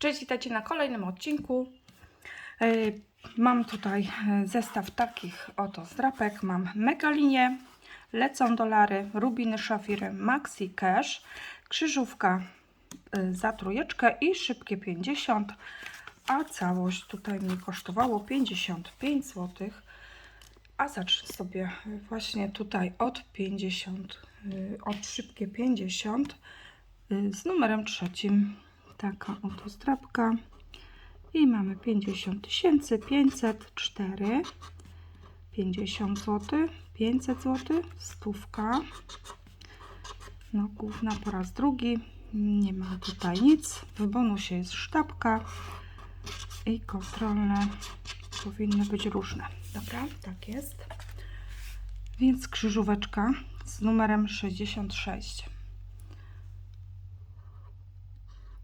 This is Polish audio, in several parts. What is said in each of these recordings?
Cześć, witajcie na kolejnym odcinku. E, Mam tutaj e, zestaw takich oto zdrapek. Mam Megalinię, lecą dolary, rubiny, szafiry, maxi cash, krzyżówka e, za trójeczkę i szybkie 50, a całość tutaj mnie kosztowało 55 zł. A zacznę sobie właśnie tutaj od 50, y, od szybkie 50 y, z numerem trzecim. Taka oto zdrabka. I mamy 50 tysięcy 504, 50 zł, 500 zł, stówka. No główna po raz drugi. Nie ma tutaj nic. W bonusie jest sztabka i kontrolne powinny być różne. Dobra, tak jest. Więc krzyżóweczka z numerem 66.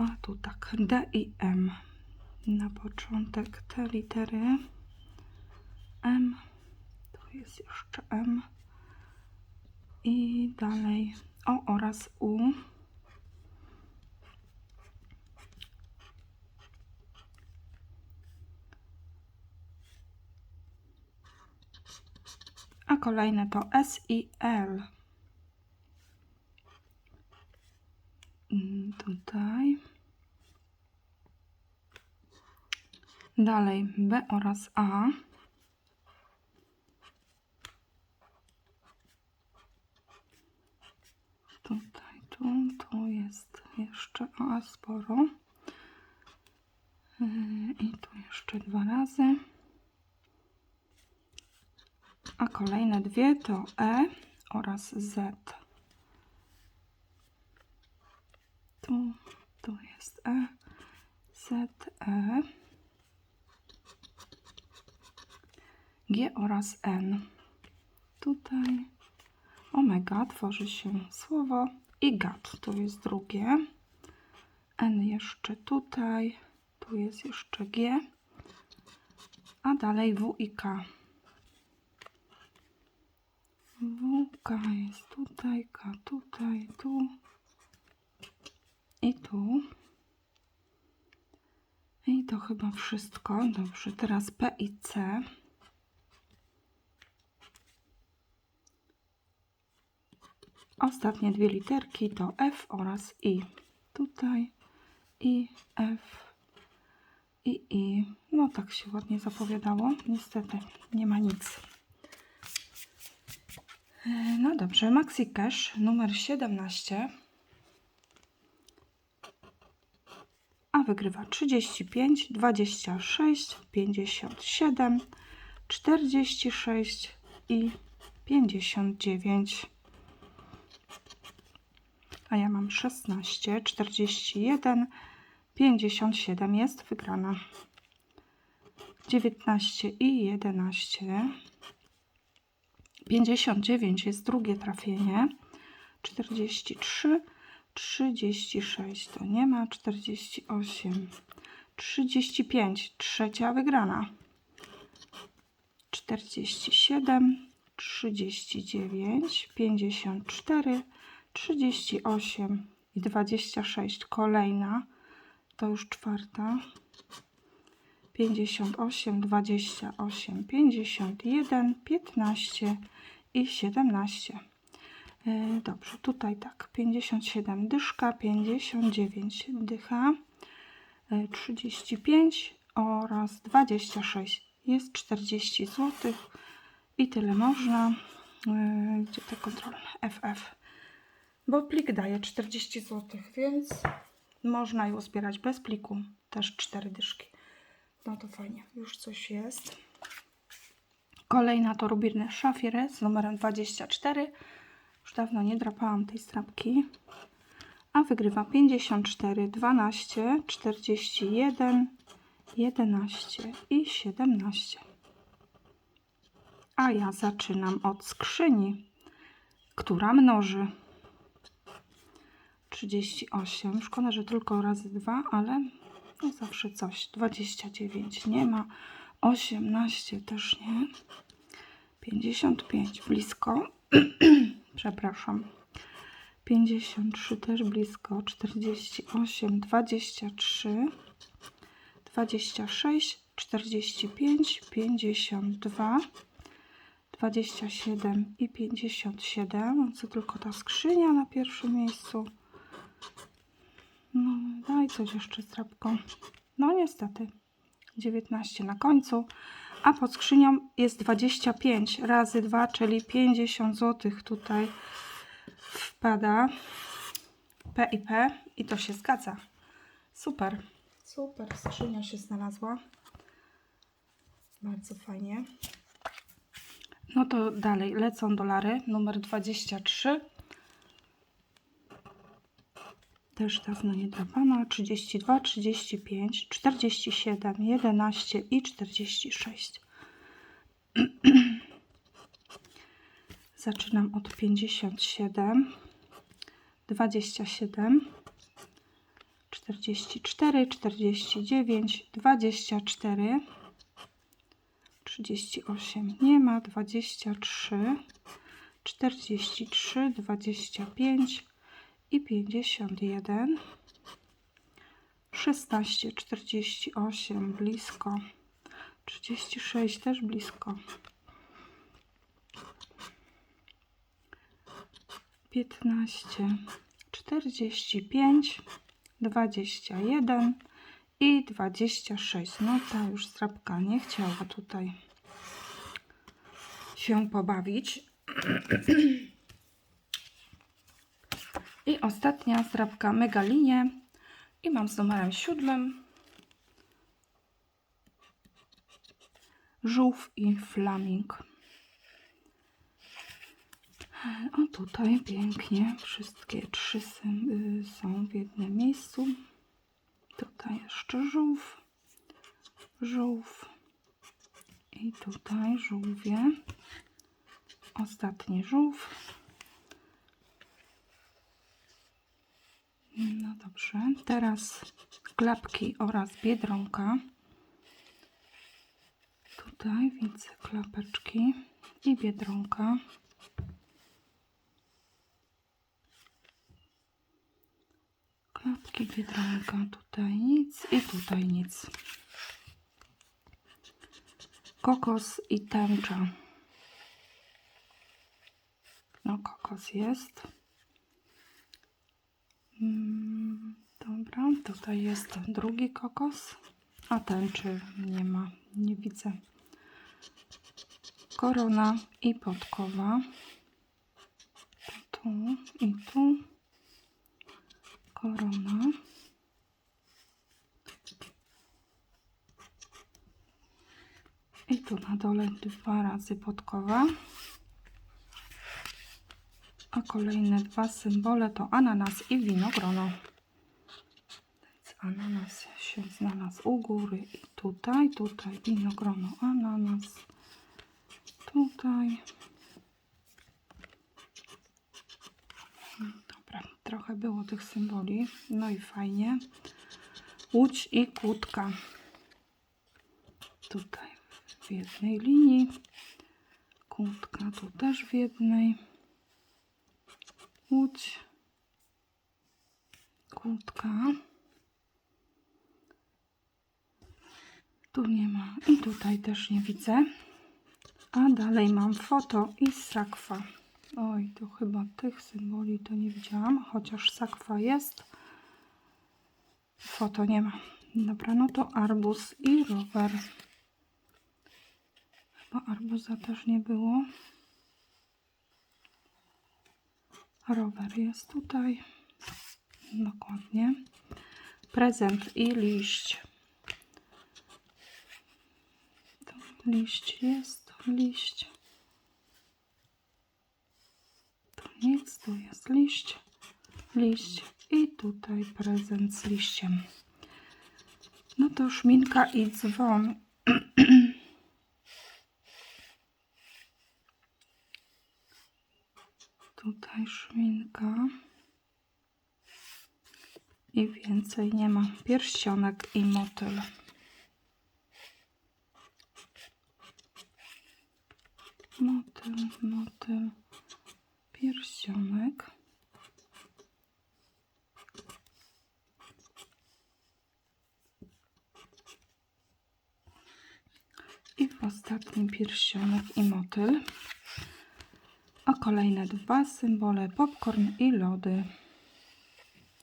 A tu tak, D i M. Na początek te litery. M. Tu jest jeszcze M. I dalej O oraz U. A kolejne to S i L. Tutaj. Dalej B oraz A. Tutaj, tu, tu jest jeszcze A sporo. Yy, I tu jeszcze dwa razy. A kolejne dwie to E oraz Z. Tu, tu jest E, Z, E. G oraz N. Tutaj omega tworzy się słowo i gat. To jest drugie. N jeszcze tutaj. Tu jest jeszcze G. A dalej W i K. W, K jest tutaj, K tutaj, tu i tu. I to chyba wszystko. Dobrze, teraz P i C. Ostatnie dwie literki to F oraz I. Tutaj I, F i I. No tak się ładnie zapowiadało. Niestety nie ma nic. E, No dobrze, Maxi Cash numer 17. A wygrywa 35, 26, 57, 46 i 59. A ja mam 16, 41, 57 jest wygrana. 19 i 11. 59 jest drugie trafienie. 43, 36 to nie ma. 48, 35 trzecia wygrana. 47, 39, 54, 38 i 26 kolejna. To już czwarta. 58, 28, 51, 15 i 17. E, Dobrze, tutaj tak, 57 dyszka, 59 dycha, e, 35 oraz 26 jest 40 zł i tyle można. E, Gdzie te kontrolne? FF. Bo plik daje 40 zł, więc można ją zbierać bez pliku, też 4 dyszki. No to fajnie, już coś jest. Kolejna to rubiny szafiry z numerem 24. Już dawno nie drapałam tej strapki. A wygrywa 54, 12, 41, 11 i 17. A ja zaczynam od skrzyni, która mnoży. 38. Szkoda, że tylko razy 2, ale no zawsze coś. 29 nie ma. 18 też nie. 55 blisko. Przepraszam. 53 też blisko, 48, 23, 26, 45, 52, 27 i 57. Co tylko ta skrzynia na pierwszym miejscu. No, daj coś jeszcze strapką. No niestety. 19 na końcu. A pod skrzynią jest 25 razy 2, czyli 50 zł tutaj wpada. P i P i to się zgadza. Super. Super, skrzynia się znalazła. Bardzo fajnie. No to dalej lecą dolary. Numer 23. Też dawno nie dawana. 32, 35, 47, 11 i 46. Zaczynam od 57, 27, 44, 49, 24, 38 nie ma, 23, 43, 25 i 51, 16, 48 blisko, 36 też blisko, 15, 45, 21 i 26. No ta już strapka nie chciała tutaj się pobawić. I ostatnia strapka megalinie i mam z numerem siódmym żółw i flaming. O tutaj pięknie wszystkie trzy y, są w jednym miejscu. Tutaj jeszcze żółw, żółw i tutaj żółwie. Ostatni żółw. No dobrze, teraz klapki oraz biedronka. Tutaj widzę klapeczki i biedronka. Klapki, biedronka, tutaj nic i tutaj nic. Kokos i tęcza. No, kokos jest. Mm, dobra, tutaj jest drugi kokos, a tęczy nie ma, nie widzę. Korona i podkowa. Tu i tu korona. I tu na dole dwa razy podkowa. A kolejne dwa symbole to ananas i winogrono. Więc ananas się znalazł u góry i tutaj, tutaj winogrono, ananas. Tutaj. Dobra, trochę było tych symboli. No i fajnie. Łódź i kłódka. Tutaj w jednej linii. Kłódka tu też w jednej. Łódź. Kłódka. Tu nie ma. I tutaj też nie widzę. A dalej mam foto i sakwa. Oj, to chyba tych symboli to nie widziałam, chociaż sakwa jest. Foto nie ma. Dobra, no to arbuz i rower. Chyba arbuza też nie było. Rower jest tutaj. Dokładnie. Prezent i liść. To liść jest, liść. Tu nic, tu jest liść, liść i tutaj prezent z liściem. No to szminka i dzwon. tutaj szminka i więcej nie ma. Pierścionek i motyl. Motyl, motyl, pierścionek. I ostatni pierścionek i motyl. A kolejne dwa symbole, popcorn i lody.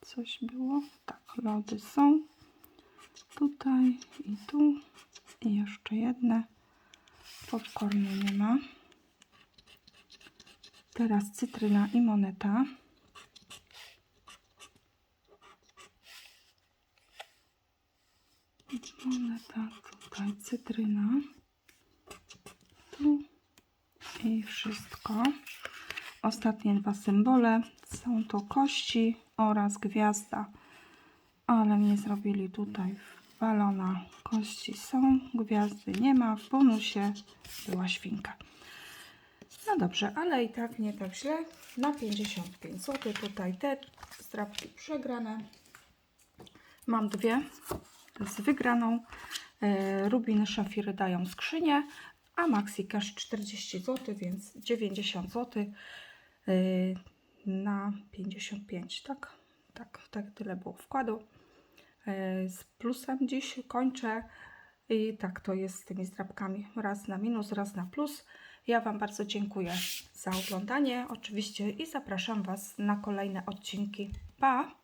Coś było? Tak, lody są. Tutaj i tu. I jeszcze jedne. Popcornu nie ma. Teraz cytryna i moneta. Moneta, tutaj cytryna. Tu i wszystko. Ostatnie dwa symbole są to kości oraz gwiazda, ale mnie zrobili tutaj walona. Kości są, gwiazdy nie ma. W bonusie była świnka. No dobrze, ale i tak nie tak źle. Na 55 zł tutaj te strapki przegrane. Mam dwie z wygraną. E, Rubiny szafiry dają skrzynię, a Maxi Cash 40 zł, więc 90 zł na 55, tak? Tak, tak tyle było wkładu. E, Z plusem dziś kończę. I tak to jest z tymi zdrabkami. Raz na minus, raz na plus. Ja Wam bardzo dziękuję za oglądanie oczywiście i zapraszam Was na kolejne odcinki. Pa!